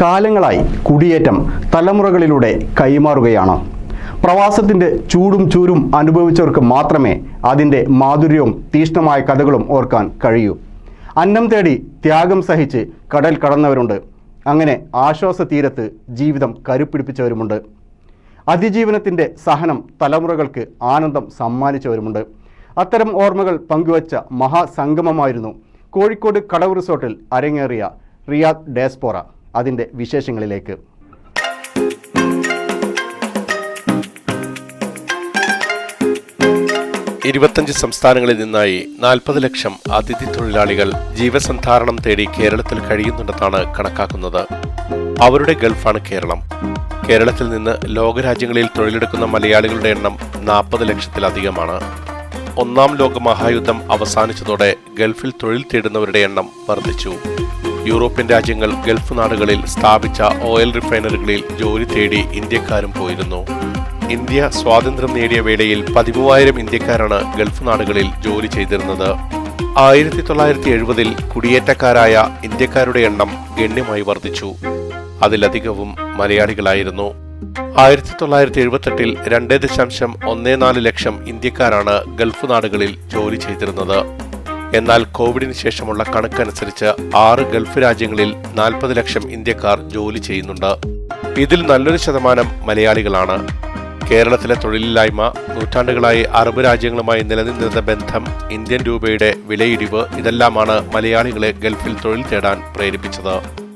കാലങ്ങളായി കുടിയേറ്റം തലമുറകളിലൂടെ കൈമാറുകയാണ്. പ്രവാസത്തിന്റെ ചൂടും ചൂരും അനുഭവിച്ചവർക്ക് മാത്രമേ അതിന്റെ മാധുര്യവും തീഷ്ണമായ കഥകളും ഓർക്കാൻ കഴിയൂ. അന്നം തേടി ത്യാഗം സഹിച്ച് കടൽ കടന്നവരുണ്ട്. അങ്ങനെ ആശ്വാസ തീരത്ത് ജീവിതം കരുപ്പിടിപ്പിച്ചവരുമുണ്ട്. അതിജീവനത്തിന്റെ സഹനം തലമുറകൾക്ക് ആനന്ദം സമ്മാനിച്ചവരുമുണ്ട്. അത്തരം ഓർമ്മകൾ പങ്കുവച്ച മഹാസംഗമമായിരുന്നു കോഴിക്കോട് കടവ് റിസോർട്ടിൽ അരങ്ങേറിയ റിയാദ് ഡേസ്പോറ. അതിന്റെ വിശേഷങ്ങളിലേക്ക്. ഇരുപത്തഞ്ച് സംസ്ഥാനങ്ങളിൽ നിന്നായി നാൽപ്പത് ലക്ഷം അതിഥി തൊഴിലാളികൾ ജീവസന്ധാരണം തേടി കേരളത്തിൽ കഴിയുന്നുണ്ടെന്നാണ് കണക്കാക്കുന്നത്. അവരുടെ ഗൾഫാണ് കേരളം. കേരളത്തിൽ നിന്ന് ലോകരാജ്യങ്ങളിൽ തൊഴിലെടുക്കുന്ന മലയാളികളുടെ എണ്ണം നാൽപ്പത് ലക്ഷത്തിലധികമാണ്. ഒന്നാം ലോക മഹായുദ്ധം അവസാനിച്ചതോടെ ഗൾഫിൽ തൊഴിൽ തേടുന്നവരുടെ എണ്ണം വർദ്ധിച്ചു. യൂറോപ്യൻ രാജ്യങ്ങൾ ഗൾഫ് നാടുകളിൽ സ്ഥാപിച്ച ഓയിൽ റിഫൈനറികളിൽ ജോലി തേടി ഇന്ത്യക്കാരും പോയിരുന്നു. ഇന്ത്യ സ്വാതന്ത്ര്യം നേടിയ വേളയിൽ പതിമൂവായിരം ഇന്ത്യക്കാരാണ് ഗൾഫ് നാടുകളിൽ ജോലി ചെയ്തിരുന്നത്. ആയിരത്തി തൊള്ളായിരത്തി എഴുപതിൽ കുടിയേറ്റക്കാരായ ഇന്ത്യക്കാരുടെ എണ്ണം ഗണ്യമായി വർദ്ധിച്ചു. അതിലധികവും മലയാളികളായിരുന്നു. ആയിരത്തി തൊള്ളായിരത്തി എഴുപത്തെട്ടിൽ രണ്ടേ ദശാംശം ഒന്നേ നാല് ലക്ഷം ഇന്ത്യക്കാരാണ് ഗൾഫ് നാടുകളിൽ ജോലി ചെയ്തിരുന്നത്. എന്നാൽ കോവിഡിന് ശേഷമുള്ള കണക്കനുസരിച്ച് ആറ് ഗൾഫ് രാജ്യങ്ങളിൽ നാൽപ്പത് ലക്ഷം ഇന്ത്യക്കാർ ജോലി ചെയ്യുന്നുണ്ട്. ഇതിൽ നല്ലൊരു ശതമാനം മലയാളികളാണ്. കേരളത്തിലെ തൊഴിലില്ലായ്മ നൂറ്റാണ്ടുകളായി അറബ് രാജ്യങ്ങളുമായി നിലനിന്നിരുന്ന ബന്ധം ഇന്ത്യൻ രൂപയുടെ വിലയിടിവ് ഇതെല്ലാമാണ് മലയാളികളെ ഗൾഫിൽ തൊഴിൽ തേടാൻ പ്രേരിപ്പിച്ചത്.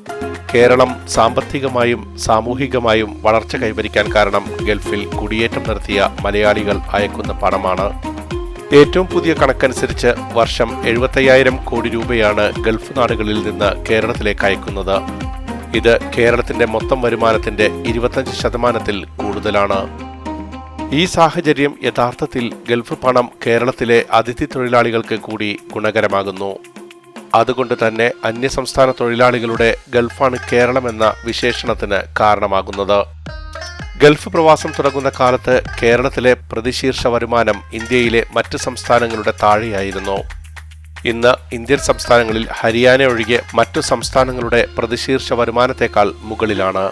കേരളം സാമ്പത്തികമായും സാമൂഹികമായും വളർച്ച കൈവരിക്കാൻ കാരണം ഗൾഫിൽ കുടിയേറ്റം നടത്തിയ മലയാളികൾ അയക്കുന്ന പണമാണ്. ഏറ്റവും പുതിയ കണക്കനുസരിച്ച് വർഷം എഴുപത്തയ്യായിരം കോടി രൂപയാണ് ഗൾഫ് നാടുകളിൽ നിന്ന് കേരളത്തിലേക്ക് അയക്കുന്നത്. ഇത് കേരളത്തിന്റെ മൊത്തം വരുമാനത്തിന്റെ ഇരുപത്തഞ്ച് ശതമാനത്തിൽ കൂടുതലാണ്. ഈ സാഹചര്യം യഥാർത്ഥത്തിൽ ഗൾഫ് പണം കേരളത്തിലെ അതിഥി തൊഴിലാളികൾക്ക് കൂടി ഗുണകരമാകുന്നു. അതുകൊണ്ട് തന്നെ അന്യസംസ്ഥാന തൊഴിലാളികളുടെ ഗൾഫാണ് കേരളമെന്ന വിശേഷണത്തിന് കാരണമാകുന്നത്. ഗൾഫ് പ്രവാസം തുടങ്ങുന്ന കാലത്ത് കേരളത്തിലെ പ്രതിശീർഷ വരുമാനം ഇന്ത്യയിലെ മറ്റ് സംസ്ഥാനങ്ങളുടെ താഴെയായിരുന്നു. ഇന്ന് ഇന്ത്യൻ സംസ്ഥാനങ്ങളിൽ ഹരിയാന ഒഴികെ മറ്റു സംസ്ഥാനങ്ങളുടെ പ്രതിശീർഷ വരുമാനത്തേക്കാൾ മുകളിലാണ്.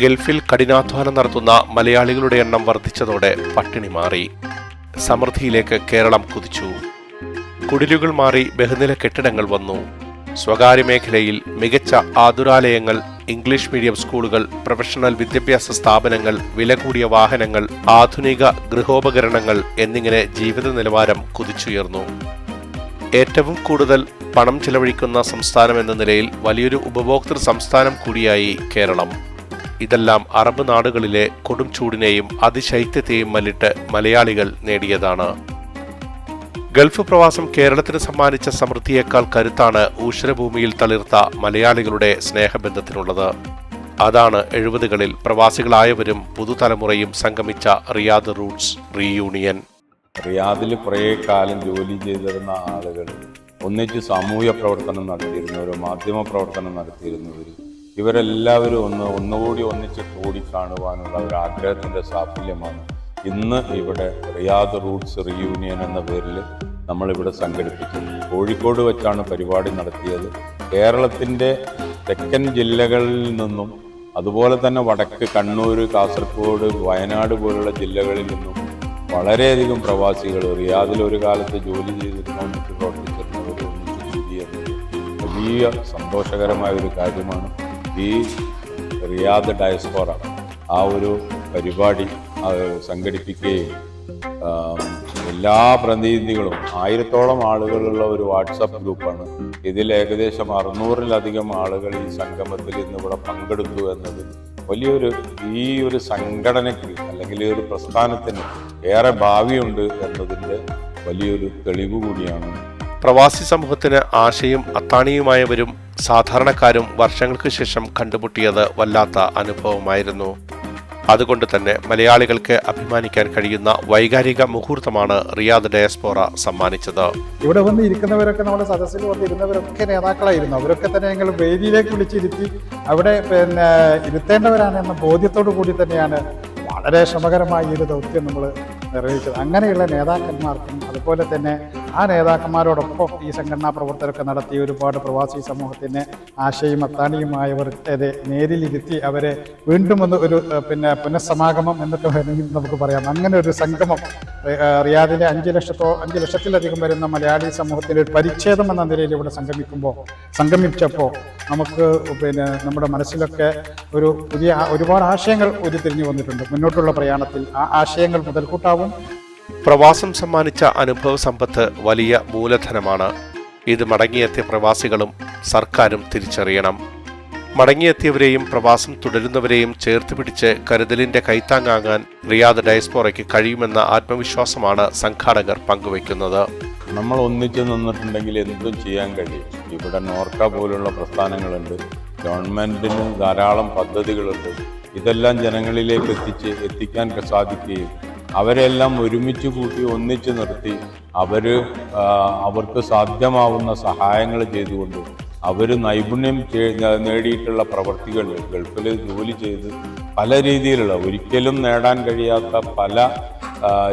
ഗൾഫിൽ കഠിനാധ്വാനം നടത്തുന്ന മലയാളികളുടെ എണ്ണം വർദ്ധിച്ചതോടെ പട്ടിണി മാറി. സമൃദ്ധിയിലേക്ക് കേരളം കുതിച്ചു. കുടിലുകൾ മാറി ബഹുനില കെട്ടിടങ്ങൾ വന്നു. സ്വകാര്യ മേഖലയിൽ മികച്ച ആതുരാലയങ്ങൾ ഇംഗ്ലീഷ് മീഡിയം സ്കൂളുകൾ പ്രൊഫഷണൽ വിദ്യാഭ്യാസ സ്ഥാപനങ്ങൾ വില കൂടിയ വാഹനങ്ങൾ ആധുനിക ഗൃഹോപകരണങ്ങൾ എന്നിങ്ങനെ ജീവിത നിലവാരം കുതിച്ചുയർന്നു. ഏറ്റവും കൂടുതൽ പണം ചെലവഴിക്കുന്ന സംസ്ഥാനം എന്ന നിലയിൽ വലിയൊരു ഉപഭോക്തൃ സംസ്ഥാനം കൂടിയായി കേരളം. ഇതെല്ലാം അറബ് നാടുകളിലെ കൊടും ചൂടിനെയും അതിശൈത്യത്തെയും മല്ലിട്ട് മലയാളികൾ നേടിയതാണ്. ഗൾഫ് പ്രവാസം കേരളത്തിന് സമ്മാനിച്ച സമൃദ്ധിയേക്കാൾ കരുത്താണ് ഊശ്വരഭൂമിയിൽ തളിർത്ത മലയാളികളുടെ സ്നേഹബന്ധത്തിനുള്ളത്. അതാണ് എഴുപതുകളിൽ പ്രവാസികളായവരും പുതുതലമുറയും സംഗമിച്ച റിയാദ് റൂട്ട്സ് റീയൂണിയൻ. റിയാദിൽ കുറേ കാലം ജോലി ചെയ്തിരുന്ന ആളുകൾ ഒന്നിച്ച് സാമൂഹ്യ പ്രവർത്തനം നടത്തിയിരുന്നവർ മാധ്യമ പ്രവർത്തനം നടത്തിയിരുന്നവർ ഇവരെല്ലാവരും ഒന്ന് ഒന്നുകൂടി ഒന്നിച്ച് കൂടി കാണുവാനുള്ള ഒരു ആഗ്രഹത്തിന്റെ സാഫല്യമാണ് ഇന്ന് ഇവിടെ റിയാദ് റൂട്ട്സ് റിയൂണിയൻ എന്ന പേരിൽ നമ്മളിവിടെ സംഘടിപ്പിച്ചു കോഴിക്കോട് വെച്ചാണ് പരിപാടി നടത്തിയത്. കേരളത്തിന്റെ തെക്കൻ ജില്ലകളിൽ നിന്നും അതുപോലെ തന്നെ വടക്ക് കണ്ണൂർ കാസർഗോഡ് വയനാട് പോലുള്ള ജില്ലകളിൽ നിന്നും വളരെയധികം പ്രവാസികൾ റിയാദിൽ ഒരു കാലത്ത് ജോലി ചെയ്തിരുന്നു ഒന്നിച്ച് പ്രവർത്തിച്ചിരുന്നവർ ഒന്നിച്ച് വലിയ സന്തോഷകരമായ ഒരു കാര്യമാണ്. ഈ റിയാദ് ഡയസ്പോറ ആ ഒരു പരിപാടി ആ, സംഘടിപ്പിക്കുകയും എല്ലാ പ്രതിനിധികളും ആയിരത്തോളം ആളുകളുള്ള ഒരു വാട്സപ്പ് ഗ്രൂപ്പാണ്. ഇതിൽ ഏകദേശം അറുന്നൂറിലധികം ആളുകൾ ഈ സംഗമത്തിൽ ഇന്ന് ഇവിടെ പങ്കെടുത്തു എന്നത് വലിയൊരു ഈ ഒരു സംഘടനയ്ക്ക് അല്ലെങ്കിൽ ഈ ഒരു പ്രസ്ഥാനത്തിന് ഏറെ ഭാവിയുണ്ട് എന്നതിന്റെ വലിയൊരു തെളിവ് കൂടിയാണ്. പ്രവാസി സമൂഹത്തിന് ആശയും അത്താണിയുമായവരും സാധാരണക്കാരും വർഷങ്ങൾക്ക് ശേഷം കണ്ടുമുട്ടിയത് വല്ലാത്ത അനുഭവമായിരുന്നു. അതുകൊണ്ട് തന്നെ മലയാളികൾക്ക് അഭിമാനിക്കാൻ കഴിയുന്ന വൈകാരിക മുഹൂർത്തമാണ് റിയാദ് ഡയസ്പോറ സമ്മാനിച്ചത്. ഇവിടെ വന്ന് ഇരിക്കുന്നവരൊക്കെ നമ്മുടെ സദസ്സിൽ വന്നിരുന്നവരൊക്കെ നേതാക്കളായിരുന്നു. അവരൊക്കെ തന്നെ ഞങ്ങൾ വേദിയിലേക്ക് വിളിച്ചിരുത്തി അവിടെ പിന്നെ ഇരുത്തേണ്ടവരാണ് എന്ന ബോധ്യത്തോടു കൂടി തന്നെയാണ് വളരെ ശ്രമകരമായ ഒരു ദൗത്യം നമ്മൾ നിർവഹിച്ചത്. അങ്ങനെയുള്ള നേതാക്കന്മാർക്കും അതുപോലെ തന്നെ ആ നേതാക്കന്മാരോടൊപ്പം ഈ സംഘടനാ പ്രവർത്തകരൊക്കെ നടത്തി ഒരുപാട് പ്രവാസി സമൂഹത്തിന് ആശയും അത്താണിയുമായവർക്കെതിരെ നേരിലിരുത്തി അവരെ വീണ്ടും ഒന്ന് ഒരു പിന്നെ പുനഃസമാഗമം എന്നൊക്കെ വേണമെങ്കിൽ നമുക്ക് പറയാം. അങ്ങനെ ഒരു സംഗമം റിയാദിലെ അഞ്ച് ലക്ഷത്തോ അഞ്ച് ലക്ഷത്തിലധികം വരുന്ന മലയാളി സമൂഹത്തിന്റെ ഒരു പരിച്ഛേദം എന്ന നിലയിൽ ഇവിടെ സംഗമിക്കുമ്പോൾ സംഗമിച്ചപ്പോൾ നമുക്ക് പിന്നെ നമ്മുടെ മനസ്സിലൊക്കെ ഒരു പുതിയ ഒരുപാട് ആശയങ്ങൾ ഉരുത്തിരിഞ്ഞു വന്നിട്ടുണ്ട്. മുന്നോട്ടുള്ള പ്രയാണത്തിൽ ആ ആശയങ്ങൾ മുതൽക്കൂട്ടാവും പ്രവാസം സമ്മാനിച്ച അനുഭവ സമ്പത്ത് വലിയ മൂലധനമാണ്. ഇത് മടങ്ങിയെത്തിയ പ്രവാസികളും സർക്കാരും തിരിച്ചറിയണം. മടങ്ങിയെത്തിയവരെയും പ്രവാസം തുടരുന്നവരെയും ചേർത്ത് പിടിച്ച് കരുതലിന്റെ കൈത്താങ്ങാകാൻ റിയാദ് ഡയസ്പോറയ്ക്ക് കഴിയുമെന്ന ആത്മവിശ്വാസമാണ് സംഘാടകർ പങ്കുവയ്ക്കുന്നത്. നമ്മൾ ഒന്നിച്ചു നിന്നിട്ടുണ്ടെങ്കിൽ എന്തും ചെയ്യാൻ കഴിയും. ഇവിടെ നോർക്ക പോലുള്ള പ്രസ്ഥാനങ്ങളുണ്ട്. ഗവൺമെന്റിന് ധാരാളം പദ്ധതികളുണ്ട്. ഇതെല്ലാം ജനങ്ങളിലേക്ക് എത്തിച്ച് എത്തിക്കാൻ സാധിക്കുകയും അവരെല്ലാം ഒരുമിച്ച് കൂട്ടി ഒന്നിച്ച് നിർത്തി അവർ അവർക്ക് സാധ്യമാവുന്ന സഹായങ്ങൾ ചെയ്തുകൊണ്ട് അവർ നൈപുണ്യം നേടിയിട്ടുള്ള പ്രവർത്തികൾ ഗൾഫിൽ ജോലി ചെയ്ത് പല രീതിയിലുള്ള ഒരിക്കലും നേടാൻ കഴിയാത്ത പല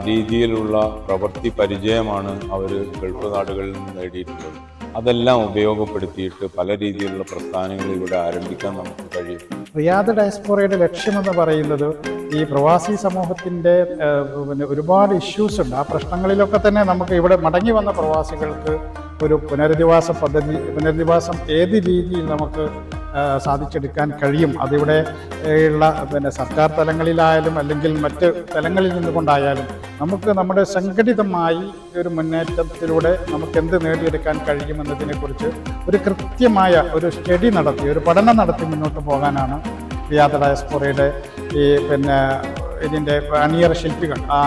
രീതിയിലുള്ള പ്രവൃത്തി പരിചയമാണ് അവർ ഗൾഫ് നാടുകളിൽ നിന്ന് നേടിയിട്ടുള്ളത്. അതെല്ലാം ഉപയോഗപ്പെടുത്തിയിട്ട് പല രീതിയിലുള്ള പ്രസ്ഥാനങ്ങൾ ഇവിടെ ആരംഭിക്കാൻ നമുക്ക് കഴിയും. റിയാദ് ഡയസ്പോറയുടെ ലക്ഷ്യമെന്ന് പറയുന്നത് ഈ പ്രവാസി സമൂഹത്തിന്റെ പിന്നെ ഒരുപാട് ഇഷ്യൂസ് ഉണ്ട് ആ പ്രശ്നങ്ങളിലൊക്കെ തന്നെ നമുക്ക് ഇവിടെ മടങ്ങി വന്ന പ്രവാസികൾക്ക് ഒരു പുനരധിവാസ പദ്ധതി പുനരധിവാസം ഏത് രീതിയിൽ നമുക്ക് സാധിച്ചെടുക്കാൻ കഴിയും. അതിവിടെ ഉള്ള പിന്നെ സർക്കാർ തലങ്ങളിലായാലും അല്ലെങ്കിൽ മറ്റ് തലങ്ങളിൽ നിന്നുകൊണ്ടായാലും നമുക്ക് നമ്മുടെ സംഘടിതമായി ഒരു മുന്നേറ്റത്തിലൂടെ നമുക്ക് എന്ത് നേടിയെടുക്കാൻ കഴിയുമെന്നതിനെക്കുറിച്ച് ഒരു കൃത്യമായ ഒരു സ്റ്റഡി നടത്തി ഒരു പഠനം നടത്തി മുന്നോട്ട് പോകാനാണ് റിയാദ് ഡയസ്പോറയുടെ ഈ പിന്നെ ഇതിന്റെ അണിയറ ശില്പികൾ ആ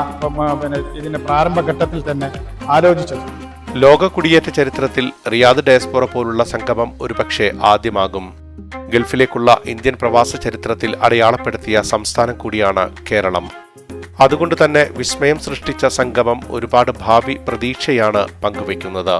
പിന്നെ ഇതിന്റെ പ്രാരംഭഘട്ടത്തിൽ തന്നെ ആലോചിച്ചത്. ലോക കുടിയേറ്റ ചരിത്രത്തിൽ റിയാദ് ഡയസ്പോറ പോലുള്ള സംഗമം ഒരുപക്ഷെ ആദ്യമാകും. ഗൾഫിലേക്കുള്ള ഇന്ത്യൻ പ്രവാസ ചരിത്രത്തിൽ അടയാളപ്പെടുത്തിയ സംസ്ഥാനം കൂടിയാണ് കേരളം. അതുകൊണ്ട് തന്നെ വിസ്മയം സൃഷ്ടിച്ച സംഗമം ഒരുപാട് ഭാവി പ്രതീക്ഷയാണ് പങ്കുവയ്ക്കുന്നത്.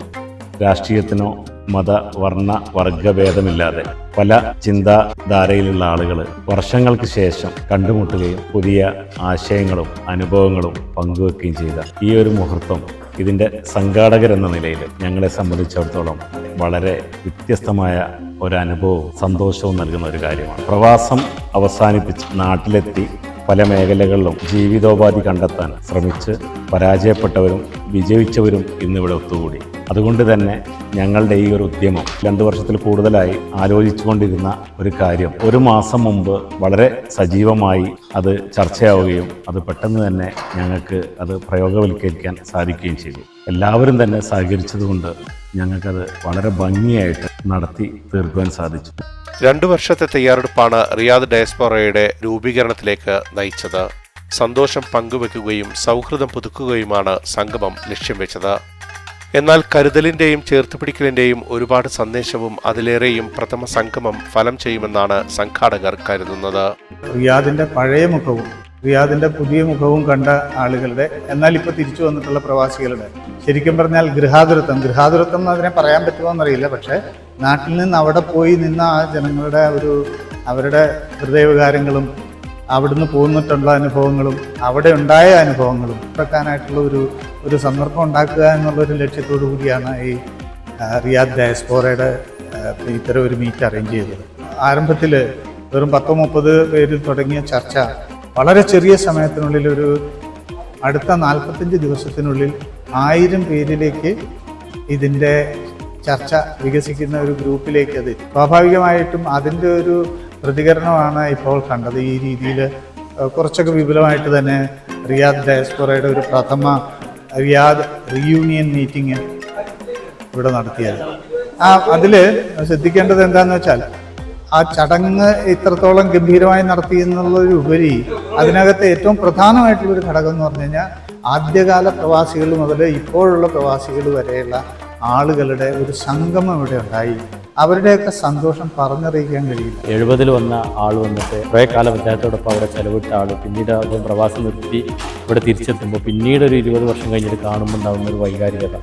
രാഷ്ട്രീയത്തിനോ മത വർണ വർഗഭേദമില്ലാതെ പല ചിന്താധാരയിലുള്ള ആളുകൾ വർഷങ്ങൾക്ക് ശേഷം കണ്ടുമുട്ടുകയും പുതിയ ആശയങ്ങളും അനുഭവങ്ങളും പങ്കുവെക്കുകയും ചെയ്ത ഈ ഒരു മുഹൂർത്തം ഇതിന്റെ സംഘാടകരെന്ന നിലയിൽ ഞങ്ങളെ സംബന്ധിച്ചിടത്തോളം വളരെ വ്യത്യസ്തമായ ഒരു അനുഭവവും സന്തോഷവും നൽകുന്ന ഒരു കാര്യമാണ്. പ്രവാസം അവസാനിപ്പിച്ച് നാട്ടിലെത്തി പല മേഖലകളിലും ജീവിതോപാധി കണ്ടെത്താൻ ശ്രമിച്ച് പരാജയപ്പെട്ടവരും വിജയിച്ചവരും ഇന്നിവിടെ ഒത്തുകൂടി. അതുകൊണ്ട് തന്നെ ഞങ്ങളുടെ ഈ ഒരു ഉദ്യമം രണ്ടു വർഷത്തിൽ കൂടുതലായി ആലോചിച്ചുകൊണ്ടിരുന്ന ഒരു കാര്യം. ഒരു മാസം മുമ്പ് വളരെ സജീവമായി അത് ചർച്ചയാവുകയും അത് പെട്ടെന്ന് തന്നെ ഞങ്ങൾക്ക് അത് പ്രയോഗവൽക്കരിക്കാൻ സാധിക്കുകയും ചെയ്തു. എല്ലാവരും തന്നെ സഹകരിച്ചതുകൊണ്ട് ഞങ്ങൾക്കത് വളരെ ഭംഗിയായിട്ട് നടത്തി തീർക്കുവാൻ സാധിച്ചു. രണ്ടു വർഷത്തെ തയ്യാറെടുപ്പാണ് റിയാദ് ഡയസ്പോറയുടെ രൂപീകരണത്തിലേക്ക് നയിച്ചത്. സന്തോഷം പങ്കുവെക്കുകയും സൗഹൃദം പുതുക്കുകയുമാണ് സംഗമം ലക്ഷ്യം വെച്ചത്. എന്നാൽ കരുതലിന്റെയും ചേർത്തുപിടിക്കലിന്റെയും ഒരുപാട് സന്ദേശവും അതിലേറെയും പ്രഥമ സംഗമം ഫലം ചെയ്യുമെന്നാണ് സംഘാടകർ കരുതുന്നത്. റിയാദിന്റെ പഴയ മുഖവും റിയാദിന്റെ പുതിയ മുഖവും കണ്ട ആളുകളുടെ എന്നാൽ ഇപ്പോൾ തിരിച്ചു വന്നിട്ടുള്ള പ്രവാസികളുടെ ശരിക്കും പറഞ്ഞാൽ ഗൃഹാതുരത്വം. ഗൃഹാതുരത്വം അതിനെ പറയാൻ പറ്റുമോ എന്നറിയില്ല പക്ഷേ നാട്ടിൽ നിന്ന് അവിടെ പോയി നിന്ന ആ ജനങ്ങളുടെ ഒരു അവരുടെ ഹൃദയവികാരങ്ങളും അവിടുന്ന് പോന്നിട്ടുള്ള അനുഭവങ്ങളും അവിടെ ഉണ്ടായ അനുഭവങ്ങളും വെക്കാനായിട്ടുള്ള ഒരു ഒരു സന്ദർഭം ഉണ്ടാക്കുക എന്നുള്ള ഒരു ലക്ഷ്യത്തോടു കൂടിയാണ് ഈ റിയാദ് ഡയസ്പോറയുടെ ഇത്തരം ഒരു മീറ്റ് അറേഞ്ച് ചെയ്തത്. ആരംഭത്തിൽ വെറും പത്തോ മുപ്പത് പേരിൽ തുടങ്ങിയ ചർച്ച വളരെ ചെറിയ സമയത്തിനുള്ളിൽ ഒരു അടുത്ത നാൽപ്പത്തഞ്ച് ദിവസത്തിനുള്ളിൽ ആയിരം പേരിലേക്ക് ഇതിന്റെ ചർച്ച വികസിക്കുന്ന ഒരു ഗ്രൂപ്പിലേക്ക് അത് സ്വാഭാവികമായിട്ടും അതിന്റെ ഒരു പ്രതികരണമാണ് ഇപ്പോൾ കണ്ടത്. ഈ രീതിയിൽ കുറച്ചൊക്കെ വിപുലമായിട്ട് തന്നെ റിയാദ് ഡയസ്പോറയുടെ ഒരു പ്രഥമ റിയാദ് റീയൂണിയൻ മീറ്റിംഗ് ഇവിടെ നടത്തിയത്. ആ അതിൽ ശ്രദ്ധിക്കേണ്ടത് എന്താണെന്ന് വെച്ചാൽ ആ ചടങ്ങ് ഇത്രത്തോളം ഗംഭീരമായി നടത്തി എന്നുള്ളതിലുപരി അതിനകത്ത് ഏറ്റവും പ്രധാനമായിട്ടുള്ള ഒരു ഘടകം എന്ന് പറഞ്ഞു കഴിഞ്ഞാൽ ആദ്യകാല പ്രവാസികൾ മുതൽ ഇപ്പോഴുള്ള പ്രവാസികൾ വരെയുള്ള ആളുകളുടെ ഒരു സംഗമം ഇവിടെ ഉണ്ടായി. അവരുടെയൊക്കെ സന്തോഷം പറഞ്ഞറിയിക്കാൻ കഴിയില്ല. എഴുപതിൽ വന്ന ആൾ വന്നിട്ട് കുറേ കാലം അദ്ദേഹത്തോടൊപ്പം അവിടെ ചെലവിട്ട ആൾ പിന്നീട് അദ്ദേഹം പ്രവാസം നിർത്തി ഇവിടെ തിരിച്ചെത്തുമ്പോൾ പിന്നീട് ഒരു ഇരുപത് വർഷം കഴിഞ്ഞിട്ട് കാണുമ്പോൾ ഉണ്ടാകുന്ന ഒരു വൈകാരികത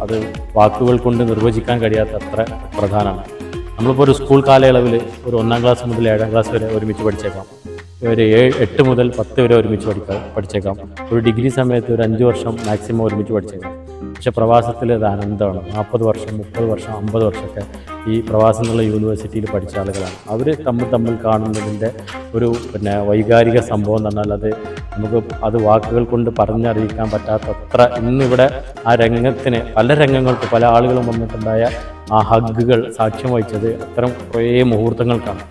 അത് വാക്കുകൾ കൊണ്ട് നിർവചിക്കാൻ കഴിയാത്ത അത്ര പ്രധാനമാണ്. നമ്മളിപ്പോൾ ഒരു സ്കൂൾ കാലയളവിൽ ഒരു ഒന്നാം ക്ലാസ് മുതൽ ഏഴാം ക്ലാസ് വരെ ഒരുമിച്ച് പഠിച്ചേക്കാം. ഒരു ഏഴ് എട്ട് മുതൽ പത്ത് വരെ ഒരുമിച്ച് പഠിക്കാം പഠിച്ചേക്കാം. ഒരു ഡിഗ്രി സമയത്ത് ഒരു അഞ്ച് വർഷം മാക്സിമം ഒരുമിച്ച് പഠിച്ചേക്കാം. പക്ഷെ പ്രവാസത്തിൽ ഇത് ആനന്ദമാണ്. നാൽപ്പത് വർഷം മുപ്പത് വർഷം അമ്പത് വർഷമൊക്കെ ഈ പ്രവാസം എന്നുള്ള യൂണിവേഴ്സിറ്റിയിൽ പഠിച്ച ആളുകളാണ്. അവർ തമ്മിൽ തമ്മിൽ കാണുന്നതിന്റെ ഒരു പിന്നെ വൈകാരിക സംഭവം എന്ന് പറഞ്ഞാൽ അത് നമുക്ക് അത് വാക്കുകൾ കൊണ്ട് പറഞ്ഞറിയിക്കാൻ പറ്റാത്തത്ര ഇന്നിവിടെ ആ രംഗത്തിന് പല രംഗങ്ങൾക്ക് പല ആളുകളും വന്നിട്ടുണ്ടായ ആ ഹഗ്ഗുകൾ സാക്ഷ്യം വഹിച്ചത് അത്തരം കുറേ മുഹൂർത്തങ്ങൾക്കാണ്.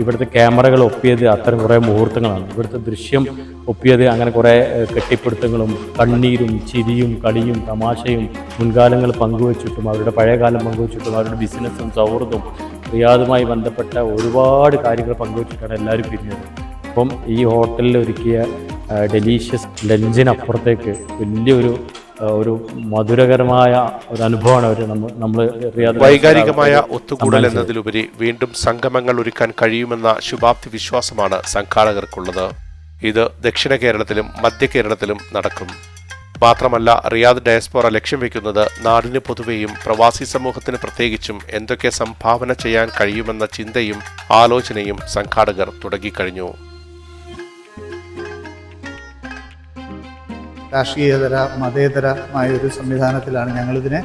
ഇവിടുത്തെ ക്യാമറകൾ ഒപ്പിയത് അത്തരം കുറേ മുഹൂർത്തങ്ങളാണ്. ഇവിടുത്തെ ദൃശ്യം ഒപ്പിയത് അങ്ങനെ കുറേ കെട്ടിപ്പിടുത്തങ്ങളും കണ്ണീരും ചിരിയും കളിയും തമാശയും മുൻകാലങ്ങൾ പങ്കുവച്ചിട്ടും അവരുടെ പഴയകാലം പങ്കുവച്ചിട്ടും അവരുടെ ബിസിനസ്സും സൗഹൃദവും റിയാദുമായി ബന്ധപ്പെട്ട ഒരുപാട് കാര്യങ്ങൾ പങ്കുവച്ചിട്ടാണ് എല്ലാവരും പിരിഞ്ഞത്. അപ്പം ഈ ഹോട്ടലിൽ ഒരുക്കിയ ഡെലീഷ്യസ് ലഞ്ചിനപ്പുറത്തേക്ക് വലിയൊരു ഒരു മധുരകരമായ ഒരു അനുഭവമാണ് അവർ നമ്മൾ നമ്മൾ വൈകാരികമായ ഒത്തുകൂടൽ. എന്നതിലുപരി വീണ്ടും സംഗമങ്ങൾ ഒരുക്കാൻ കഴിയുമെന്ന ശുഭാപ്തി വിശ്വാസമാണ് സംഘാടകർക്കുള്ളത്. ഇത് ദക്ഷിണ കേരളത്തിലും മധ്യ കേരളത്തിലും നടക്കും. മാത്രമല്ല റിയാദ് ഡയസ്പോറ ലക്ഷ്യം വെക്കുന്നത് നാടിന് പൊതുവെയും പ്രവാസി സമൂഹത്തിന് പ്രത്യേകിച്ചും എന്തൊക്കെ സംഭാവന ചെയ്യാൻ കഴിയുമെന്ന ചിന്തയും ആലോചനയും സംഘാടകർ തുടങ്ങിക്കഴിഞ്ഞു. രാഷ്ട്രീയതര മതേതരമായ ഒരു സംവിധാനത്തിലാണ് ഞങ്ങളിതിനെ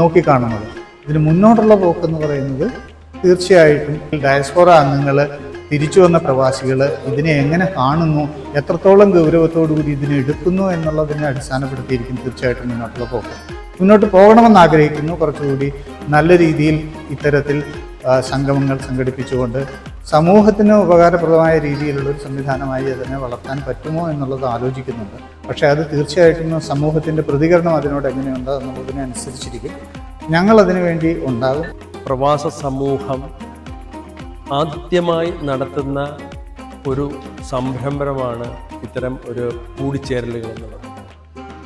നോക്കിക്കാണുന്നത്. ഇതിന് മുന്നോട്ടുള്ള പോക്കെന്ന് പറയുന്നത് തീർച്ചയായിട്ടും ഡയസ്പോറ അംഗങ്ങൾ തിരിച്ചു വന്ന പ്രവാസികൾ ഇതിനെ എങ്ങനെ കാണുന്നു എത്രത്തോളം ഗൗരവത്തോടു കൂടി ഇതിനെ എടുക്കുന്നു എന്നുള്ളതിനെ അടിസ്ഥാനപ്പെടുത്തിയിരിക്കും തീർച്ചയായിട്ടും മുന്നോട്ടുള്ള പോക്ക്. മുന്നോട്ട് പോകണമെന്ന് ആഗ്രഹിക്കുന്നു. കുറച്ചുകൂടി നല്ല രീതിയിൽ ഇത്തരത്തിൽ സംഗമങ്ങൾ സംഘടിപ്പിച്ചുകൊണ്ട് സമൂഹത്തിന് ഉപകാരപ്രദമായ രീതിയിലുള്ള ഒരു സംവിധാനമായി അതിനെ വളർത്താൻ പറ്റുമോ എന്നുള്ളത് ആലോചിക്കുന്നുണ്ട്. പക്ഷേ അത് തീർച്ചയായിട്ടും സമൂഹത്തിന്റെ പ്രതികരണം അതിനോട് എങ്ങനെയുണ്ട് എന്നുള്ളതിനനുസരിച്ചിരിക്കും ഞങ്ങൾ അതിനു വേണ്ടി ഉണ്ടാകും. പ്രവാസ സമൂഹം ആദ്യമായി നടത്തുന്ന ഒരു സംരംഭമാണ് ഇത്തരം ഒരു കൂടിച്ചേരലുകൾ എന്നുള്ളത്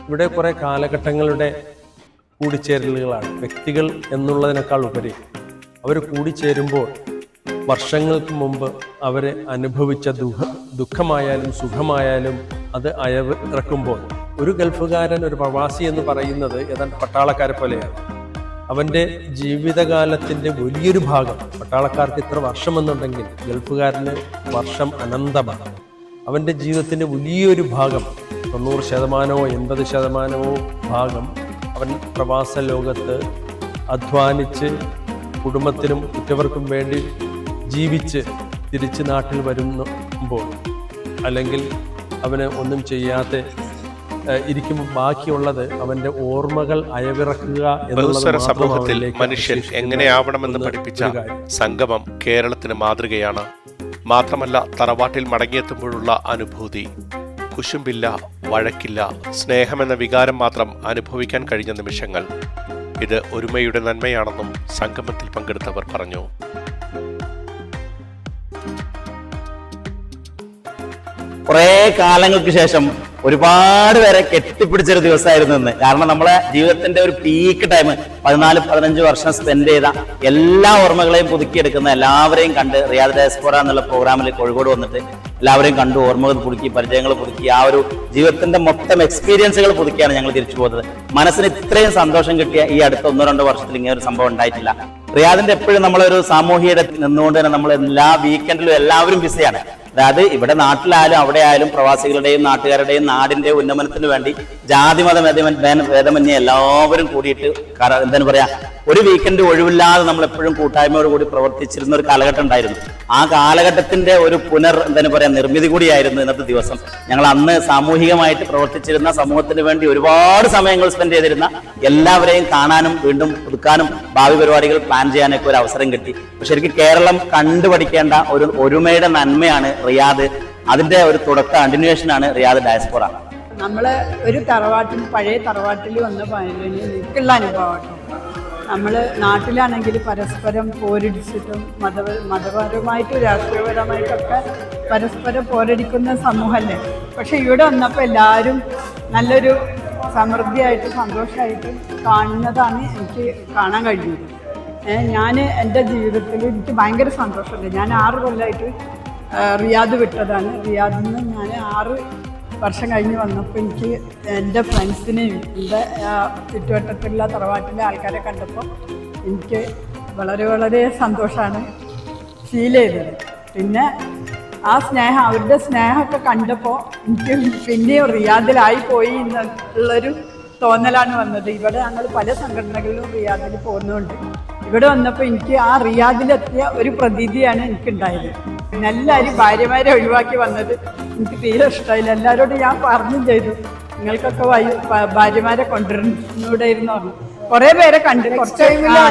ഇവിടെ കുറേ കാലഘട്ടങ്ങളുടെ കൂടിച്ചേരലുകളാണ് വ്യക്തികൾ എന്നുള്ളതിനേക്കാൾ ഉപരി അവർ കൂടിച്ചേരുമ്പോൾ വർഷങ്ങൾക്ക് മുമ്പ് അവർ അനുഭവിച്ച ദുഃഖ ദുഃഖമായാലും സുഖമായാലും അത് അയവ് അയവിറക്കുമ്പോൾ ഒരു ഗൾഫുകാരൻ ഒരു പ്രവാസി എന്ന് പറയുന്നത് ഏതാണ്ട് പട്ടാളക്കാരെ പോലെയാണ്. അവന്റെ ജീവിതകാലത്തിന്റെ വലിയൊരു ഭാഗം പട്ടാളക്കാർക്ക് ഇത്ര വർഷമെന്നുണ്ടെങ്കിൽ ഗൾഫുകാരന് വർഷം അനന്തമാണ്. അവന്റെ ജീവിതത്തിന്റെ വലിയൊരു ഭാഗം തൊണ്ണൂറ് ശതമാനമോ എൺപത് ശതമാനമോ ഭാഗം അവൻ പ്രവാസ ലോകത്ത് അധ്വാനിച്ച് കുടുംബത്തിനും മറ്റവർക്കും വേണ്ടി ജീവിച്ച് തിരിച്ച് നാട്ടിൽ വരുമ്പോൾ അല്ലെങ്കിൽ അവന് ഒന്നും ചെയ്യാതെ ഇരിക്കുമ്പോൾ ബാക്കിയുള്ളത് അവന്റെ ഓർമ്മകൾ അയവിറക്കുക എന്നുള്ള ബഹുസ്വര സമൂഹത്തിൽ മനുഷ്യൻ എങ്ങനെയാവണമെന്ന് പഠിപ്പിച്ച സംഗമം കേരളത്തിന് മാതൃകയാണ്. മാത്രമല്ല തറവാട്ടിൽ മടങ്ങിയെത്തുമ്പോഴുള്ള അനുഭൂതി. കുശുമ്പില്ല വഴക്കില്ല സ്നേഹമെന്ന വികാരം മാത്രം അനുഭവിക്കാൻ കഴിഞ്ഞ നിമിഷങ്ങൾ. ഇത് ഒരുമയുടെ നന്മയാണെന്നും സംഗമത്തിൽ പങ്കെടുത്തവർ പറഞ്ഞു. കുറേ കാലങ്ങൾക്ക് ശേഷം ഒരുപാട് പേരെ കെട്ടിപ്പിടിച്ചൊരു ദിവസമായിരുന്നു ഇന്ന്. കാരണം നമ്മളെ ജീവിതത്തിന്റെ ഒരു പീക്ക് ടൈം പതിനാല് പതിനഞ്ച് വർഷം സ്പെൻഡ് ചെയ്ത എല്ലാ ഓർമ്മകളെയും പുതുക്കിയെടുക്കുന്ന എല്ലാവരെയും കണ്ട് റിയാദ് ഡയസ്പോറ എന്നുള്ള പ്രോഗ്രാമിൽ കോഴിക്കോട് വന്നിട്ട് എല്ലാവരെയും കണ്ടു ഓർമ്മകൾ പുതുക്കി പരിചയങ്ങൾ പുതുക്കി. ആ ഒരു ജീവിതത്തിന്റെ മൊത്തം എക്സ്പീരിയൻസുകൾ പുതുക്കിയാണ് ഞങ്ങൾ തിരിച്ചു പോകുന്നത്. മനസ്സിന് ഇത്രയും സന്തോഷം കിട്ടിയ ഈ അടുത്ത ഒന്നോ രണ്ടോ വർഷത്തിൽ ഇങ്ങനെ ഒരു സംഭവം ഉണ്ടായിട്ടില്ല. റിയാദിന്റെ എപ്പോഴും നമ്മളൊരു സാമൂഹിക നിന്നുകൊണ്ട് തന്നെ നമ്മൾ എല്ലാ വീക്കെൻഡിലും എല്ലാവരും ബിസിയാണ് അതായത് ഇവിടെ നാട്ടിലായാലും അവിടെ ആയാലും പ്രവാസികളുടെയും നാട്ടുകാരുടെയും നാടിന്റെ ഉന്നമനത്തിന് വേണ്ടി ജാതി മത ഭേദമന്യെ ഭേദ- ഭേദമന്യേ എല്ലാവരും കൂടിയിട്ട് എന്താണ് പറയാ ഒരു വീക്കെൻഡ് ഒഴിവില്ലാതെ നമ്മൾ എപ്പോഴും കൂട്ടായ്മയോട് കൂടി പ്രവർത്തിച്ചിരുന്ന ഒരു കാലഘട്ടം ഉണ്ടായിരുന്നു. ആ കാലഘട്ടത്തിന്റെ ഒരു പുനർ എന്താണ് പറയാ നിർമ്മിതി കൂടിയായിരുന്നു ഇന്നത്തെ ദിവസം. ഞങ്ങൾ അന്ന് സാമൂഹികമായിട്ട് പ്രവർത്തിച്ചിരുന്ന സമൂഹത്തിന് വേണ്ടി ഒരുപാട് സമയങ്ങൾ സ്പെൻഡ് ചെയ്തിരുന്ന എല്ലാവരെയും കാണാനും വീണ്ടും പുതുക്കാനും ഭാവി പരിപാടികൾ പ്ലാൻ ചെയ്യാനൊക്കെ ഒരു അവസരം കിട്ടി. ശരിക്കും കേരളം കണ്ടുപഠിക്കേണ്ട ഒരു ഒരുമയുടെ നന്മയാണ് റിയാദ് അതിന്റെ ഒരു തുടക്ക കണ്ടിന്യൂഷൻ ആണ് റിയാദ് ഡയസ്പോറ നമ്മൾ ഒരു തറവാട്ടിൽ പഴയ തറവാട്ടിൽ വന്ന പയ്യന് അനുഭവമാണ് അനുഭവം കേട്ടോ നമ്മൾ നാട്ടിലാണെങ്കിൽ പരസ്പരം പോരടിച്ചിട്ടും മത മതപരമായിട്ടും രാഷ്ട്രീയപരമായിട്ടൊക്കെ പരസ്പരം പോരടിക്കുന്ന സമൂഹമല്ലേ പക്ഷെ ഇവിടെ വന്നപ്പോൾ എല്ലാവരും നല്ലൊരു സമൃദ്ധിയായിട്ട് സന്തോഷമായിട്ട് കാണുന്നതാണ് എനിക്ക് കാണാൻ കഴിഞ്ഞത്. ഞാൻ എന്റെ ജീവിതത്തിൽ എനിക്ക് ഭയങ്കര സന്തോഷമുണ്ട്. ഞാൻ ആറ് കൊല്ലമായിട്ട് റിയാദ് വിട്ടതാണ്. റിയാദിൽ നിന്ന് ഞാൻ ആറ് വർഷം കഴിഞ്ഞ് വന്നപ്പോൾ എനിക്ക് എന്റെ ഫ്രണ്ട്സിനെയും എന്റെ ചുറ്റുവട്ടത്തിലുള്ള തറവാട്ടിലെ ആൾക്കാരെ കണ്ടപ്പോൾ എനിക്ക് വളരെ വളരെ സന്തോഷമാണ് ഫീൽ ചെയ്തത്. പിന്നെ ആ സ്നേഹം അവരുടെ സ്നേഹമൊക്കെ കണ്ടപ്പോൾ എനിക്ക് പിന്നെയും റിയാദിലായി പോയി എന്നുള്ളൊരു തോന്നലാണ് വന്നത്. ഇവിടെ ഞങ്ങൾ പല സംഘടനകളിലും റിയാദിൽ പോകുന്നുണ്ട്. ഇവിടെ വന്നപ്പോൾ എനിക്ക് ആ റിയാദിലെത്തിയ ഒരു പ്രതീതിയാണ് എനിക്കുണ്ടായത്. എല്ലാവരും ഭാര്യമാരെ ഒഴിവാക്കി വന്നത് എനിക്ക് തീരെ ഇഷ്ടമായില്ല എല്ലാവരോടും ഞാൻ പറഞ്ഞും ചെയ്തു. നിങ്ങൾക്കൊക്കെ ഭാര്യമാരെ കൊണ്ടുവരുന്നൂടായിരുന്നു പറഞ്ഞു. കുറേ പേരെ കണ്ട് കുറച്ച്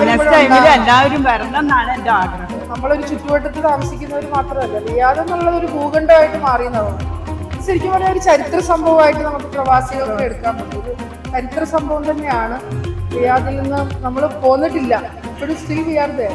നെക്സ്റ്റ് ടൈമിൽ എല്ലാവരും വരണം എന്നാണ് എന്റെ ആഗ്രഹം. നമ്മളൊരു ചുറ്റുവട്ടത്ത് താമസിക്കുന്നവർ മാത്രമല്ല റിയാദ് എന്നുള്ളത് ഒരു ഭൂഖണ്ഡമായിട്ട് മാറിയെന്നാണ് ശരിക്കും പറഞ്ഞാൽ ഒരു ചരിത്ര സംഭവമായിട്ട് നമുക്ക് പ്രവാസികൾക്ക് എടുക്കാൻ പറ്റും. ഒരു ചരിത്ര സംഭവം തന്നെയാണ് റിയാദിൽ നിന്ന് നമ്മൾ പോന്നിട്ടില്ല. ഇപ്പോഴും സ്റ്റിൽ ചെയ്യാറുണ്ട്.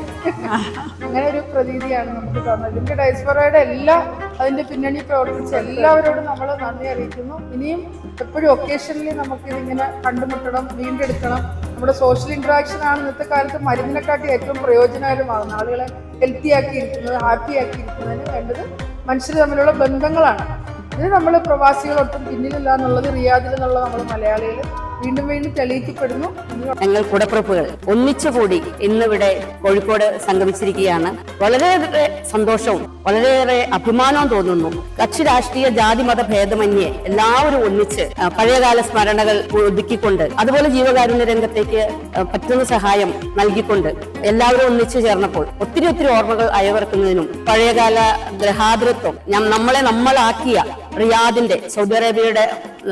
അങ്ങനെ ഒരു പ്രതീതിയാണ് നമുക്ക് തന്നത്. ഇതിന്റെ ഡയസ്പൊറയുടെ എല്ലാ അതിന്റെ പിന്നണി പ്രവർത്തിച്ച എല്ലാവരോടും നമ്മൾ നന്ദി അറിയിക്കുന്നു. ഇനിയും എപ്പോഴും ഒക്കേഷനിൽ നമുക്ക് ഇതിങ്ങനെ കണ്ടുമുട്ടണം വീണ്ടെടുക്കണം. നമ്മുടെ സോഷ്യൽ ഇന്ററാക്ഷൻ ആണ് ഇന്നത്തെ കാലത്ത് മരുന്നിനെക്കാട്ടി ഏറ്റവും പ്രയോജനകരമാകുന്നത്. ആളുകളെ ഹെൽത്തി ആക്കിയിരിക്കുന്നത് ഹാപ്പി ആക്കിയിരിക്കുന്നതിന് വേണ്ടത് മനുഷ്യർ തമ്മിലുള്ള ബന്ധങ്ങളാണ്. ഇത് നമ്മൾ പ്രവാസികളൊട്ടും പിന്നിലില്ല എന്നുള്ളത് റിയാദിൽ എന്നുള്ള നമ്മൾ മലയാളികൾ വീണ്ടും വീണ്ടും തെളിയിക്കപ്പെടുന്നു. ഞങ്ങൾ കുടപ്പുറപ്പുകൾ ഒന്നിച്ചുകൂടി ഇന്നിവിടെ കോഴിക്കോട് സംഗമിച്ചിരിക്കുകയാണ്. വളരെയേറെ സന്തോഷവും വളരെയേറെ അഭിമാനവും തോന്നുന്നു. കക്ഷി രാഷ്ട്രീയ ജാതി മത ഭേദമന്യേ എല്ലാവരും ഒന്നിച്ച് പഴയകാല സ്മരണകൾ ഒതുക്കിക്കൊണ്ട് അതുപോലെ ജീവകാരുണ്യ രംഗത്തേക്ക് പറ്റുന്ന സഹായം നൽകിക്കൊണ്ട് എല്ലാവരും ഒന്നിച്ചു ചേർന്നപ്പോൾ ഒത്തിരി ഒത്തിരി ഓർമ്മകൾ അയവർക്കുന്നതിനും പഴയകാല ഗ്രഹാതൃത്വം നമ്മളെ നമ്മളാക്കിയ റിയാദിന്റെ സൗദി അറേബ്യയുടെ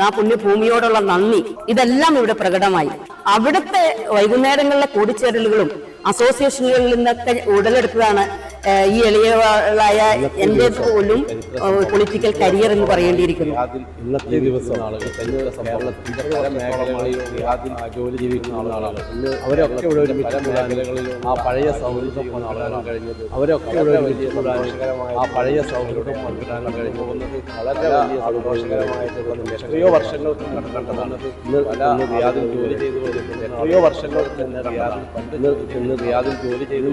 ആ പുണ്യഭൂമിയോടുള്ള നന്ദി ഇതെല്ലാം ഇവിടെ പ്രകടമായി. അവിടുത്തെ വൈകുന്നേരങ്ങളിലെ കൂടിച്ചേരലുകളും അസോസിയേഷനുകളിൽ നിന്നൊക്കെ ഉടലെടുത്തതാണ് ഈ എളിയവളായ എന്റെ പോലും പൊളിറ്റിക്കൽ കരിയർ എന്ന് പറയേണ്ടിയിരിക്കുന്നു. ഇന്നത്തെ ദിവസം ജോലി ജീവിക്കുന്ന ആളുകളാണ്. ഇന്ന് അവരൊക്കെ ഇവിടെ ഒരുമിച്ച് മേഖലകളിലും ആ പഴയ സൗഹൃദം പങ്കിടാനും കഴിഞ്ഞത്. അവരൊക്കെ ഇവിടെ ആ പഴയ സൗഹൃദം പങ്കിടാനും കഴിഞ്ഞു പോകുന്നത്. വളരെ വലിയ സന്തോഷകരമായിട്ടുള്ള. എത്രയോ വർഷങ്ങൾക്ക് കണ്ടതാണ് ഇന്ന് റിയാദിൽ ജോലി ചെയ്തു എത്രയോ വർഷങ്ങൾക്ക് തന്നെ റിയാദിൽ ഇന്ന് ഇന്ന് റിയാദിൽ ജോലി ചെയ്തു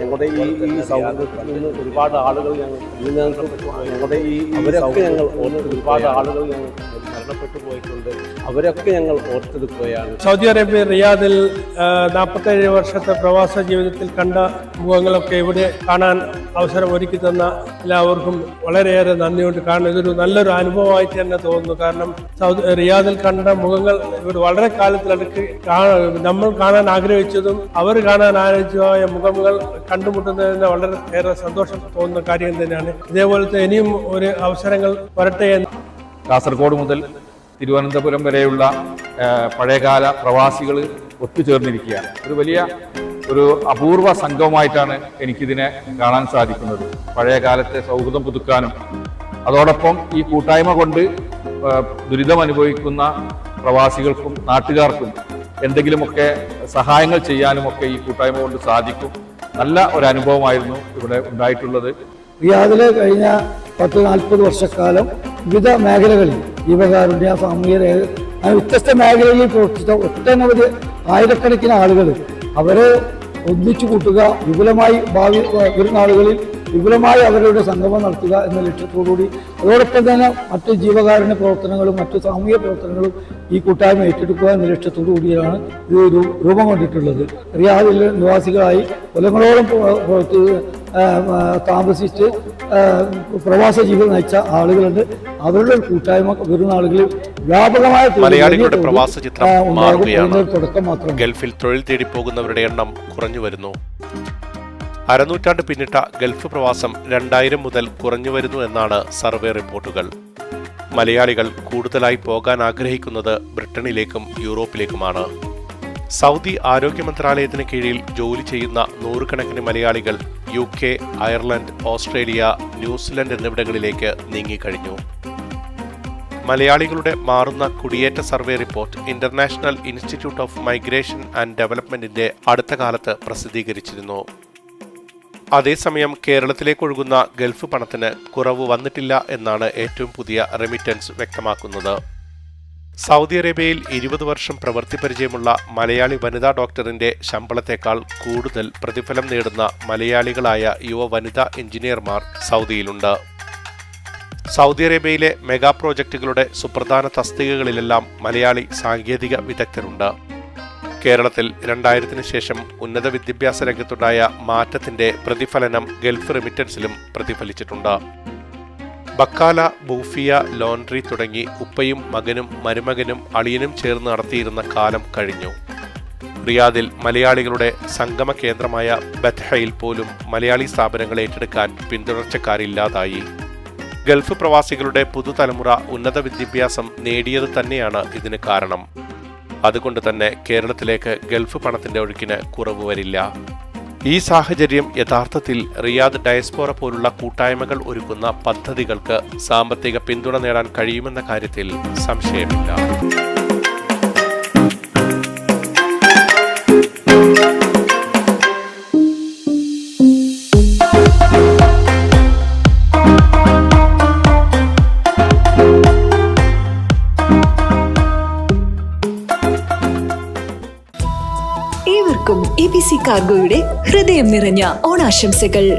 ഞങ്ങളുടെ ഈ ഈ സൗഹൃദത്തിൽ നിന്ന് ഒരുപാട് ആളുകൾ ഞങ്ങൾ ഞങ്ങൾക്ക് ഞങ്ങളുടെ ഈ അവരൊക്കെ ഞങ്ങൾ ഒരുപാട് ആളുകൾ ഞങ്ങൾ മരണപ്പെട്ടു പോയിട്ടുണ്ട്. അവരൊക്കെ ഞങ്ങൾ ഓർത്തെടുക്കുകയാണ് സൗദി അറേബ്യ റിയാദിൽ നാൽപ്പത്തേഴ് വർഷത്തെ പ്രവാസ ജീവിതത്തിൽ കണ്ട മുഖങ്ങളൊക്കെ ഇവിടെ കാണാൻ അവസരം ഒരുക്കി തന്ന എല്ലാവർക്കും വളരെയേറെ നന്ദിയുണ്ട്. കാരണം ഇതൊരു നല്ലൊരു അനുഭവമായിട്ട് തന്നെ തോന്നുന്നു. കാരണം സൗദി റിയാദിൽ കണ്ട മുഖങ്ങൾ ഇവിടെ വളരെ കാലത്തിലടുക്ക് നമ്മൾ കാണാൻ ആഗ്രഹിച്ചതും അവർ കാണാൻ ആഗ്രഹിച്ചതുമായ മുഖങ്ങൾ കണ്ടുമുട്ടുന്നതിന് വളരെ ഏറെ സന്തോഷം തോന്നുന്ന കാര്യം തന്നെയാണ്. ഇതേപോലത്തെ ഇനിയും ഒരു അവസരങ്ങൾ വരട്ടെ എന്ന്. കാസർഗോഡ് മുതൽ തിരുവനന്തപുരം വരെയുള്ള പഴയകാല പ്രവാസികൾ ഒത്തുചേർന്നിരിക്കുകയാണ്. ഒരു വലിയ ഒരു അപൂർവ സംഘവുമായിട്ടാണ് എനിക്കിതിനെ കാണാൻ സാധിക്കുന്നത്. പഴയ കാലത്തെ സൗഹൃദം പുതുക്കാനും അതോടൊപ്പം ഈ കൂട്ടായ്മ കൊണ്ട് ദുരിതം അനുഭവിക്കുന്ന പ്രവാസികൾക്കും നാട്ടുകാർക്കും എന്തെങ്കിലുമൊക്കെ സഹായങ്ങൾ ചെയ്യാനും ഒക്കെ ഈ കൂട്ടായ്മ കൊണ്ട് സാധിക്കും. നല്ല ഒരു അനുഭവമായിരുന്നു ഇവിടെ ഉണ്ടായിട്ടുള്ളത്. റിയാദിലെ കഴിഞ്ഞ പത്ത് നാൽപ്പത് വർഷക്കാലം വിവിധ മേഖലകളിൽ ജീവകാരുണ്യ സാമൂഹ്യ രേഖ അങ്ങനെ വ്യത്യസ്ത മേഖലകളിൽ പ്രവർത്തിച്ച ഒട്ടനവധി ആയിരക്കണക്കിന് ആളുകൾ അവരെ ഒന്നിച്ചു കൂട്ടുക വിപുലമായി ഭാവി വരുന്ന ആളുകളിൽ വിപുലമായി അവരുടെ സംഗമം നടത്തുക എന്ന ലക്ഷ്യത്തോടുകൂടി അതോടൊപ്പം തന്നെ മറ്റ് ജീവകാരുണ്യ പ്രവർത്തനങ്ങളും മറ്റ് സാമൂഹിക പ്രവർത്തനങ്ങളും ഈ കൂട്ടായ്മ ഏറ്റെടുക്കുക എന്ന ലക്ഷ്യത്തോടു കൂടിയാണ് ഇത് രൂപം കൊണ്ടിട്ടുള്ളത്. റിയാദിലെ നിവാസികളായി കൊല്ലങ്ങളോളം താമസിച്ച് പ്രവാസ ജീവിതം നയിച്ച ആളുകളുണ്ട്. അവരുടെ ഒരു കൂട്ടായ്മ വരുന്ന ആളുകളിൽ വ്യാപകമായ മലയാളികളുടെ പ്രവാസ ചിത്രം മാറുകയാണ്. തുടക്കം മാത്രം. ഗൾഫിൽ തൊഴിൽ തേടി പോകുന്നവരുടെ എണ്ണം കുറഞ്ഞു വരുന്നു. അരനൂറ്റാണ്ട് പിന്നിട്ട ഗൾഫ് പ്രവാസം രണ്ടായിരം മുതൽ കുറഞ്ഞു വരുന്നു എന്നാണ് സർവേ റിപ്പോർട്ടുകൾ. മലയാളികൾ കൂടുതലായി പോകാൻ ആഗ്രഹിക്കുന്നത് ബ്രിട്ടനിലേക്കും യൂറോപ്പിലേക്കുമാണ്. സൗദി ആരോഗ്യ മന്ത്രാലയത്തിന് കീഴിൽ ജോലി ചെയ്യുന്ന നൂറുകണക്കിന് മലയാളികൾ U K Ireland Australia New Zealand എന്നിവിടങ്ങളിലേക്ക് നീങ്ങിക്കഴിഞ്ഞു. മലയാളികളുടെ മാറുന്ന കുടിയേറ്റ survey report international institute of migration and ഡെവലപ്മെന്റിന്റെ അടുത്ത കാലത്ത് പ്രസിദ്ധീകരിച്ചിരുന്നു. അതേസമയം കേരളത്തിലേക്കൊഴുകുന്ന ഗൾഫ് പണത്തിന് കുറവ് വന്നിട്ടില്ല എന്നാണ് ഏറ്റവും പുതിയ റെമിറ്റൻസ് വ്യക്തമാക്കുന്നത്. സൗദി അറേബ്യയിൽ ഇരുപത് വർഷം പ്രവൃത്തി പരിചയമുള്ള മലയാളി വനിതാ ഡോക്ടറിന്റെ ശമ്പളത്തേക്കാൾ കൂടുതൽ പ്രതിഫലം നേടുന്ന മലയാളികളായ യുവ വനിതാ എഞ്ചിനീയർമാർ സൗദിയിലുണ്ട്. സൗദി അറേബ്യയിലെ മെഗാ പ്രോജക്റ്റുകളുടെ സുപ്രധാന തസ്തികകളിലെല്ലാം മലയാളി സാങ്കേതിക വിദഗ്ധരുണ്ട്. കേരളത്തിൽ രണ്ടായിരത്തിന് ശേഷം ഉന്നത വിദ്യാഭ്യാസ രംഗത്തുണ്ടായ മാറ്റത്തിന്റെ പ്രതിഫലനം ഗൾഫ് റിമിറ്റൻസിലും പ്രതിഫലിച്ചിട്ടുണ്ട്. ബക്കാല ബൂഫിയ ലോണ്ടറി തുടങ്ങി ഉപ്പയും മകനും മരുമകനും അളിയനും ചേർന്ന് നടത്തിയിരുന്ന കാലം കഴിഞ്ഞു. റിയാദിൽ മലയാളികളുടെ സംഗമ കേന്ദ്രമായ ബത്ഹയിൽ പോലും മലയാളി സ്ഥാപനങ്ങൾ ഏറ്റെടുക്കാൻ പിന്തുടർച്ചക്കാരില്ലാതായി. ഗൾഫ് പ്രവാസികളുടെ പുതുതലമുറ ഉന്നത വിദ്യാഭ്യാസം നേടിയത് തന്നെയാണ് ഇതിന് കാരണം. അതുകൊണ്ട് തന്നെ കേരളത്തിലേക്ക് ഗൾഫ് പണത്തിന്റെ ഒഴുക്കിന് കുറവ് വരില്ല. ഈ സാഹചര്യം യഥാർത്ഥത്തിൽ റിയാദ് ഡയസ്പോറ പോലുള്ള കൂട്ടായ്മകൾ ഒരുക്കുന്ന പദ്ധതികൾക്ക് സാമ്പത്തിക പിന്തുണ നേടാൻ കഴിയുമെന്ന കാര്യത്തിൽ സംശയമില്ല. സി കാർഗോയുടെ ഹൃദയം നിറഞ്ഞ ഓണാശംസകൾ.